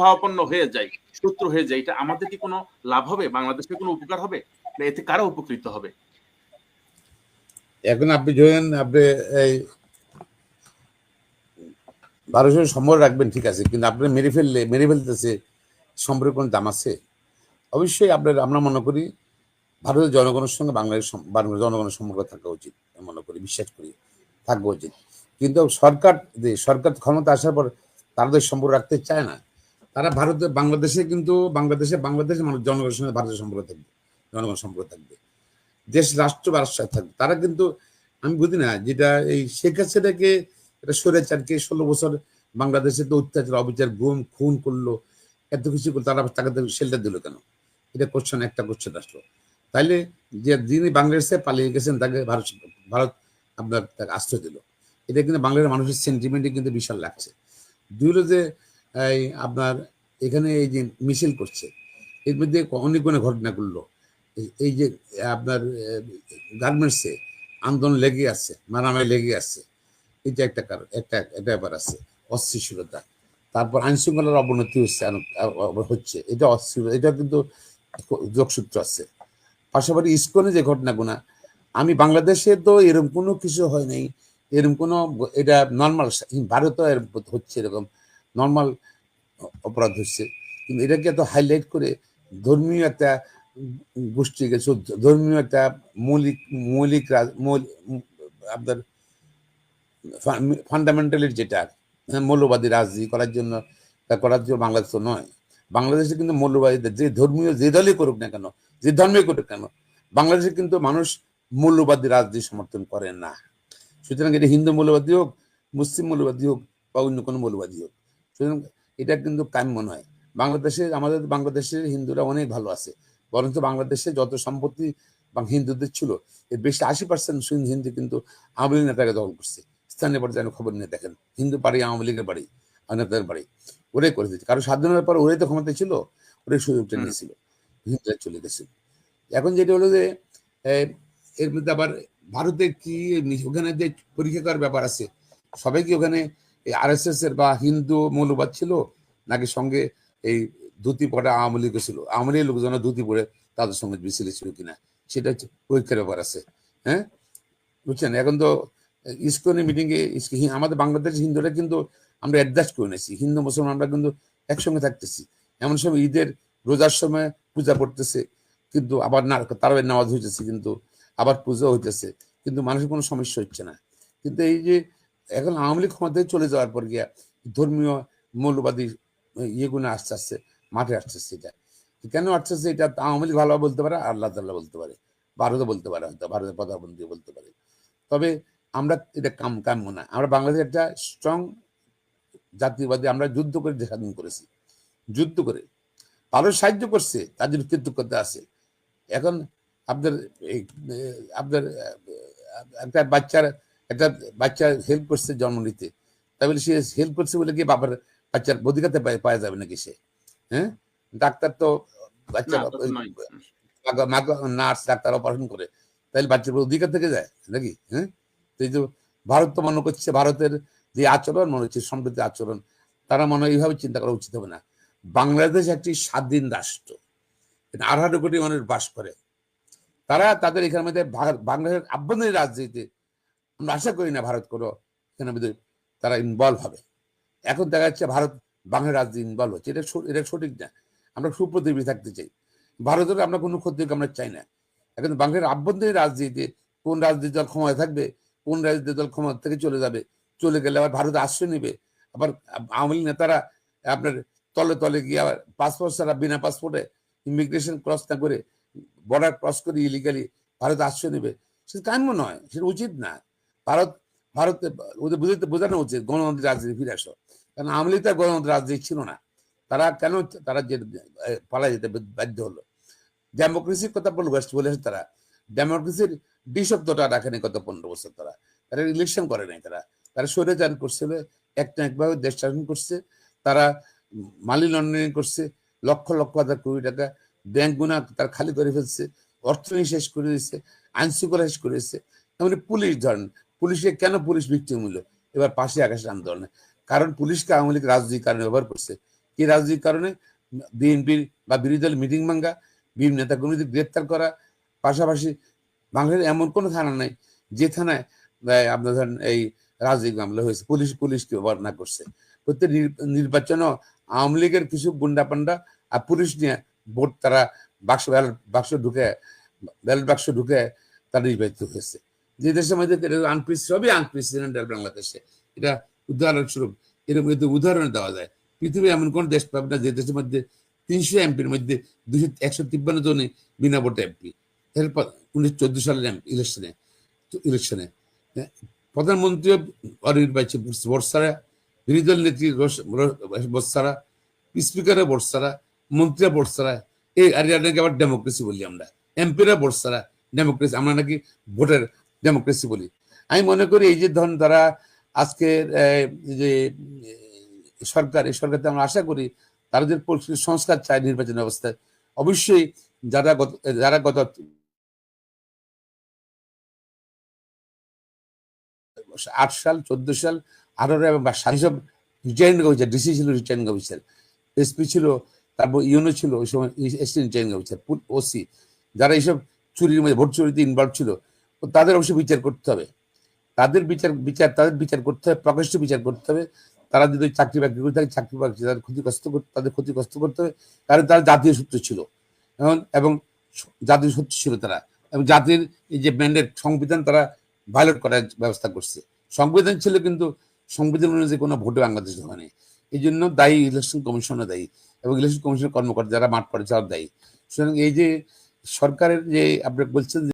ভাবাপন্ন হয়ে যায়, শত্রু হয়ে যায়, এটা আমাদের কি কোনো লাভ হবে? বাংলাদেশের কোনো উপকার হবে? না, এতে কারা উপকৃত হবে? এখন আপনি ধরেন, আপনি এই ভারতের সম্পর্ক রাখবেন, ঠিক আছে, কিন্তু আপনি মেরে ফেললে, মেরে ফেলতেছে সম্পর্কের কোনো দাম আছে? অবশ্যই আপনার, আমরা মনে করি ভারতের জনগণের সঙ্গে বাংলাদেশ জনগণের সম্পর্ক থাকা উচিত মনে করি, বিশ্বাস করি, থাকা উচিত। কিন্তু সরকার সরকার ক্ষমতা আসার পর তাদের সম্পর্ক রাখতে চায় না। তারা ভারতে, বাংলাদেশে কিন্তু, বাংলাদেশে, বাংলাদেশের মানুষ জনগণের সঙ্গে ভারতের সম্পর্ক থাকবে, জনগণের সম্পর্ক থাকবে। দেশ, রাষ্ট্র বা রাষ্ট্র থাকবে। তারা কিন্তু, আমি বুঝি না, যেটা এই শেখ হাসিনাকে, এটা স্বৈরাচারকে ষোলো বছর বাংলাদেশে তো অত্যাচার, অবিচার, গুম, খুন করল, এত কিছু করল, তারা তাকে শেল্টার দিল কেন? এটা কোশ্চেন একটা কোশ্চেন আসলো। তাইলে যে যিনি বাংলাদেশে পালিয়ে গেছেন, তাকে ভারত ভারত আপনার তাকে আশ্রয় দিল। এটা কিন্তু বাংলাদেশের মানুষের সেন্টিমেন্টে কিন্তু বিশাল লাগছে। দুই হলো যে এই আপনার এখানে এই যে মিছিল করছে, এর মধ্যে অনেক কোনো ঘটনা করল এই- যে আপনার গার্মেন্টসে আন্দোলন লেগে আছে, মারামারি লেগে আছে, এটা একটা কারণ, একটা একটা ব্যাপার আছে অস্থিতিশীলতা তারপর আইন শৃঙ্খলার অবনতি হচ্ছে হচ্ছে, এটা অস্থির, এটা কিন্তু যোগসূত্র আছে। পাশাপাশি ইস্কনে যে ঘটনাগুলো আমি বাংলাদেশে তো এরকম কোনো কিছু হয় নাই এরকম কোনো, এটা নর্মাল ভারতও এর হচ্ছে এরকম। নর্মাল অপরাধ হচ্ছে। কিন্তু এটাকে এত হাইলাইট করে ধর্মীয় একটা গোষ্ঠীকে ধর্মীয় একটা মৌলিক মৌলিক আপনার ফান্ডামেন্টালের যেটা হ্যাঁ, মৌলবাদী রাজনীতি করার জন্য তা করার জন্য বাংলাদেশ তো নয়। বাংলাদেশে কিন্তু মৌলবাদীদের যে ধর্মীয় যে দলই করুক না কেন যে ধর্মে করুক কেন বাংলাদেশে কিন্তু মানুষ মৌলবাদী রাজনীতি সমর্থন করে না। সুতরাং এটা হিন্দু মৌলবাদী হোক মুসলিম মৌলবাদী হোক বা অন্য কোনো মৌলবাদী হোক সুতরাং এটা কিন্তু কাম্য নয়। বাংলাদেশে আমাদের বাংলাদেশের হিন্দুরা অনেক ভালো আছে। বরঞ্চ বাংলাদেশে যত সম্পত্তি হিন্দুদের ছিল এর বেশি আশি পার্সেন্ট হিন্দু কিন্তু আওয়ামী লীগ নেতাকে দখল করছে। স্থানীয় পর্যায়ে খবর নিয়ে দেখেন হিন্দু বাড়ি আওয়ামী লীগের বাড়ি নেতাদের বাড়ি ওরাই করে দিচ্ছে। কারণ স্বাধীনতার পর ওরাই তো ক্ষমতা ছিল ওরাই সুযোগটা নিয়েছিল হিন্দুরা চলে গেছে। এখন যেটা হলো যে এর মধ্যে আবার ভারতে কি ওখানে যে পরীক্ষা করার ব্যাপার আছে সবাই কি ওখানে আর এস এর বা হিন্দু মৌলবাদ ছিল, নাকি সঙ্গে এই ধুতি পরে আওয়ামী লীগ ছিল? আওয়ামী লীগের লোকজন ধুতি পরে তাদের সঙ্গে মিছিলে ছিল কিনা? সেটা হচ্ছে পরীক্ষার ব্যাপার আছে হ্যাঁ? বুঝছেন? এখন তো ইস্কনের মিটিং এ আমাদের বাংলাদেশ হিন্দুরা কিন্তু আমরা অ্যাডজাস্ট করে নিয়েছি। হিন্দু, মুসলমান আমরা কিন্তু একসঙ্গে থাকতেছি। এমন সময় ঈদের রোজার সময় পূজা করতেছে, কিন্তু আবার না তারাবের নামাজ হইতেছে কিন্তু, আবার পুজো হইতেছে, কিন্তু মানুষের কোনো সমস্যা হচ্ছে না। কিন্তু এই যে এখন আওয়ামী লীগ ক্ষমতায় চলে যাওয়ার পর গিয়া ধর্মীয় মৌলবাদী ইয়েগুলো আস্তে আস্তে মাঠে আসতেছে এটা কেন আসতেছে এটা আওয়ামী লীগ ভালোভাবে বলতে পারে, আল্লাহ তাল্লাহ বলতে পারে, ভারতও বলতে পারে হয়তো, ভারতের প্রধানমন্ত্রী বলতে পারে। তবে আমরা এটা কাম, কাম্য না। আমরা বাংলাদেশ একটা স্ট্রং জাতীয়বাদী আমরা যুদ্ধ করে স্বাধীন করেছি। যুদ্ধ করে। ভারত সাহায্য করছে তাদের কৃতজ্ঞতা আছে। এখন আপনার আপনার একটা বাচ্চার একটা বাচ্চা হেল্প করছে জন্ম নিতে। তাই বলে সে হেল্প করছে বলে কি বাবার বাচ্চার অধিকারতে পাওয়া যাবে নাকি সে? হ্যাঁ? ডাক্তার তো বাচ্চা। নার্স ডাক্তার অপারেশন করে। তাহলে বাচ্চার অধিকার থেকে যায় নাকি? হ্যাঁ? তো এই যে ভারত তো মনে করছে ভারতের যে আচরণ মনে হচ্ছে সম্প্রীতি আচরণ তারা মনে হয় এইভাবে চিন্তা করা উচিত হবে না। বাংলাদেশ একটি স্বাধীন রাষ্ট্র। আঠারো কোটি মানুষ বাস করে। তারা তাদের এখানে মধ্যে বাংলাদেশের আভ্যন্তরীণ রাজনীতিতে আমরা আশা করি না ভারত কোনো মধ্যে তারা ইনভলভ হবে। এখন দেখা যাচ্ছে ভারত বাংলা রাজনীতি ইনভলভ হচ্ছে। এটা এটা সঠিক না। আমরা সুপ্রতিবী থাকতে চাই। ভারতের আমরা কোনো ক্ষতি আমরা চাই না। এখন বাংলাদেশের আভ্যন্তরীণ রাজনীতিতে কোন রাজনীতি দল ক্ষমতায় থাকবে, কোন রাজনীতি দল ক্ষমতা থেকে চলে যাবে, চলে গেলে আবার ভারত আশ্রয় নেবে। আবার আওয়ামী নেতারা আপনার তলে তলে গিয়ে আবার পাসপোর্ট ছাড়া বিনা পাসপোর্টে ইমিগ্রেশন ক্রস না করে বর্ডার ক্রস করে ইলিগালি ভারত আশ্রয় নেবে। সেটা কাম্য নয়, সেটা উচিত না। ভারত, ভারতে, ওদের বুঝতে, বোঝানো উচিত গণতন্ত্রের রাজনীতি ফিরে আসো কারণ আওয়ামী লীগ তার গণতন্ত্রের রাজনীতি ছিল না। তারা কেন, তারা যে পালা যেতে বাধ্য হলো? ডেমোক্রেসির কথা বলব বলেছে তারা। ডেমোক্রেসির দুই শব্দটা রাখেনি গত পনেরো বছর তারা। তারা ইলেকশন করে নাই তারা। তারা স্বৈরাচার করছিল, একটা একভাবে দেশ শাসন করছে। তারা মালি লন্ডন করছে, লক্ষ লক্ষ হাজার কোটি টাকা ব্যাংক গুণা তার খালি করে ফেলছে, অর্থনীতি শেষ করে দিচ্ছে আইন শৃঙ্খলা শেষ করে দিচ্ছে এমনি পুলিশ ধরেন পুলিশে কেন পুলিশ ভিক্টিম হলো এবার পাশে আকাশের আন্দোলনে কারণ পুলিশকে আওয়ামী লীগ রাজনৈতিক কারণে ব্যবহার করছে। কি রাজনৈতিক কারণে? বিএনপির বা বিরোধী দলের মিটিং ভাঙ্গা বিভিন্ন নেতা কর্মীদের গ্রেপ্তার করা, পাশাপাশি বাংলাদেশে এমন কোনো থানা নাই যে থানায় আপনার ধরেন এই রাজনৈতিক মামলা হয়েছে। পুলিশ, পুলিশকে ব্যবহার না করছে। প্রত্যেক নির- নির্বাচনও আওয়ামী লীগের কিছু গুন্ডা পান্ডা আর পুলিশ নিয়ে ভোট তারা বাক্স ব্যালট, বাক্স ঢুকে, ব্যালট বাক্স ঢুকে তারা নির্বাচিত হয়েছে। যে দেশের মধ্যে আনপ্রিস সবই আনপ্রেসিডেন্টাল বাংলাদেশে। এটা উদাহরণস্বরূপ এরকম এতে উদাহরণ দেওয়া যায়। পৃথিবীর এমন কোন দেশ পাবে না যে দেশের মধ্যে তিনশো এমপির মধ্যে দুশো একশো তিপ্পান্ন জনে বিনা ভোটে এমপি এরপর উনিশশো চোদ্দ সালের ইলেকশনে ইলেকশনে প্রধানমন্ত্রীও অনির্বাচিত বর্ষারা বিরোধী দল নেত্রী বর্ষারা স্পিকারও বর্ষারা মন্ত্রীরা বর্ষারা এই আর আবার ডেমোক্রেসি বলি আমরা। এমপিরা বর্ষারা ডেমোক্রেসি আমরা নাকি ভোটের ডেমোক্রেসি বলি। আমি মনে করি এই যে ধরুন তারা আজকের যে সরকার, এই সরকারতে আমরা আশা করি তারা যে সংস্কার চায় নির্বাচন ব্যবস্থায়, অবশ্যই যারা গত যারা গত আট সাল, চোদ্দ সাল, আঠারো এবং বা সাত সব রিটার্নিং অফিসার ডিসি ছিল রিটার্নিং অফিসার, এসপি ছিল, তারপর ইউনো ছিল, ওই সময় এসটি রিটার্নিং অফিসার ওসি, যারা এইসব চুরির মধ্যে, ভোট চুরিতে ইনভলভ ছিল তাদের অবশ্যই বিচার করতে হবে। তাদের বিচার বিচার, তাদের বিচার করতে হবে প্রকাশ্য বিচার করতে হবে। তারা যদি চাকরি বাকরি করে থাকে, চাকরি বাকরি তাদের ক্ষতিগ্রস্ত করতে তাদের ক্ষতিগ্রস্ত করতে হবে। কারণ তারা জাতীয় সূত্র ছিল। এবং এবং জাতীয় সূত্র ছিল তারা। এবং জাতির এই যে ম্যান্ডেট, সংবিধান তারা ভায়োলেট করার ব্যবস্থা করছে। সংবিধান ছিল কিন্তু সংবিধান অনুযায়ী কোনো ভোটে বাংলাদেশে হয়নি। এই জন্য দায়ী ইলেকশন কমিশনও দায়ী এবং ইলেকশন কমিশনের কর্মকর্তা যারা মাঠ করে যারা দায়ী। সুতরাং এই যে সরকারের যে আপনি বলছেন